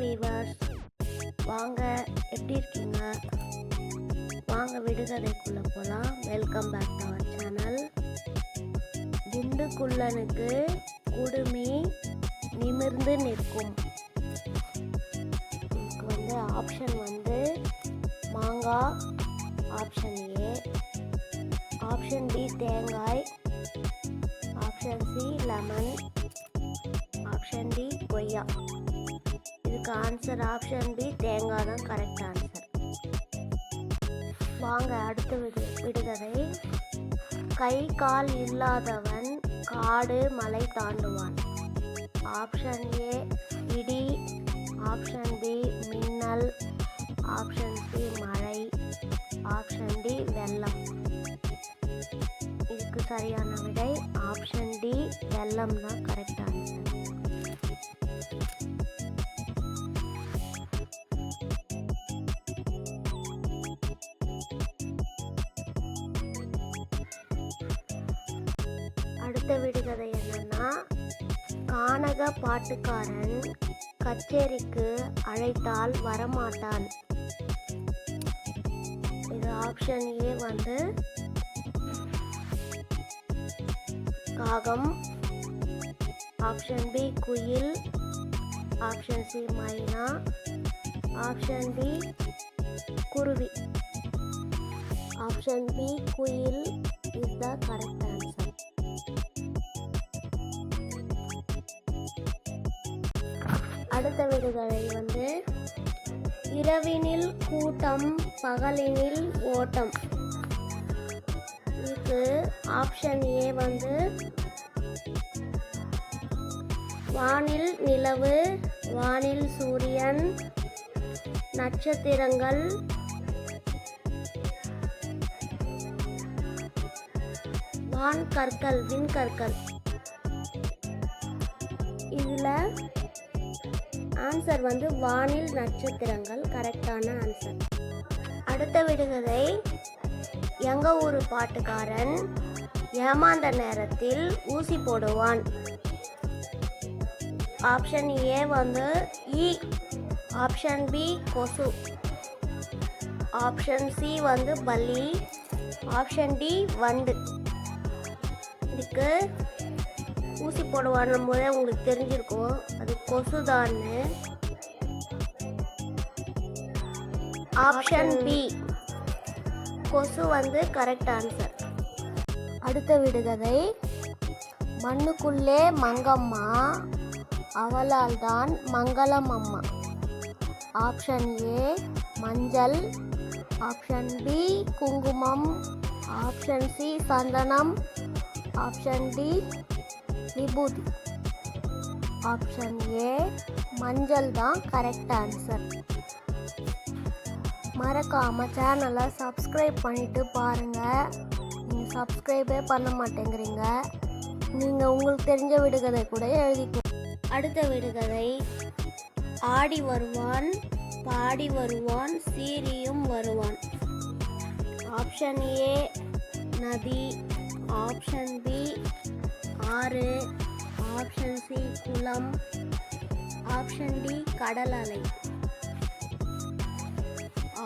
Viewers வாங்க எப்படி இருக்கீங்க? வாங்க விடுகதைக்குள்ளே போகலாம் welcome back to our channel குண்டு குள்ளனுக்கு குடுமி நிமிர்ந்து நிற்கும். இதுக்கு வந்து ஆப்ஷன் வந்து மாங்காய் ஆப்ஷன் ஏ ஆப்ஷன் பி தேங்காய். Option C lemon option D கொய்யா. இதுக்கு ஆன்சர் ஆப்ஷன் பி தேங்காய் தான் கரெக்ட் ஆன்சர் வாங்க அடுத்த விடு விடுகதை. கை கால் இல்லாதவன் காடு மலை தாண்டுவான். ஆப்ஷன் ஏ இடி. ஆப்ஷன் பி மின்னல். ஆப்ஷன் சி மழை. ஆப்ஷன் டி வெள்ளம். இதுக்கு சரியான விடை ஆப்ஷன் டி வெள்ளம் தான் கரெக்ட் அடுத்த விடுகதை என்னன்னா கானக பாட்டுக்காரன் கச்சேரிக்கு அழைத்தால் வரமாட்டான். இது ஆப்ஷன் ஏ வந்து காகம். ஆப்ஷன் பி குயில். ஆப்ஷன் சி மைனா. ஆப்ஷன் டி குருவி. ஆப்ஷன் பி குயில். இஸ் த கரெக்ட் ஆன்சர் அடுத்த விடுதலை வந்து இரவினில் கூட்டம் பகலினில் ஓட்டம். இதுக்கு ஆப்ஷன் ஏ வந்து வானில் நிலவு வானில் சூரியன் நட்சத்திரங்கள் வான் கற்கள் விண்கற்கள். இதில் ஆன்சர் வந்து வானில் நட்சத்திரங்கள் கரெக்டான ஆன்சர் அடுத்த விடுகதை எங்க ஊர் பாட்டுக்காரன் ஏமாந்த நேரத்தில் ஊசி போடுவான். ஆப்ஷன் ஏ வந்து இ ஆப்ஷன் பி கொசு. ஆப்ஷன் சி வந்து பல்லி ஆப்ஷன் டி வண்டு. இதுக்கு ஊசி போடுவான்னும் போதே உங்களுக்கு தெரிஞ்சிருக்கும். அது கொசுதான்னு. ஆப்ஷன் பி கொசு வந்து கரெக்ட் ஆன்சர் அடுத்த விடுகதை. மண்ணுக்குள்ளே மங்கம்மா. அவளால் தான் மங்களம் அம்மா. ஆப்ஷன் ஏ மஞ்சள். ஆப்ஷன் பி குங்குமம். ஆப்ஷன் சி சந்தனம். ஆப்ஷன் டி விபூதி ஆப்ஷன் ஏ மஞ்சள் தான் கரெக்ட் ஆன்சர் மறக்காம சேனலை சப்ஸ்கிரைப் பண்ணிட்டு பாருங்க. நீங்கள் சப்ஸ்கிரைபே பண்ண மாட்டேங்கிறீங்க. நீங்கள் உங்களுக்கு தெரிஞ்ச விடுகதை கூட எழுதிக்கோ. அடுத்த விடுகதை ஆடி வருவான் பாடி வருவான் சீரியும் வருவான். ஆப்ஷன் ஏ நதி. ஆப்ஷன் பி ஆறு ஆப்ஷன் சி குளம் ஆப்ஷன் டி கடல் அலை.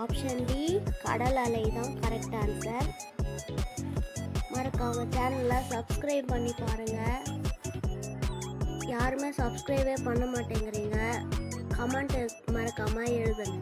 ஆப்ஷன் டி கடல் அலை தான் கரெக்ட் ஆன்சர் மறக்காம சேனலை சப்ஸ்கிரைப் பண்ணி பாருங்கள் யாருமே சப்ஸ்கிரைபே பண்ண மாட்டேங்கிறீங்க. கமெண்ட் மறக்காமல் எழுதுங்க.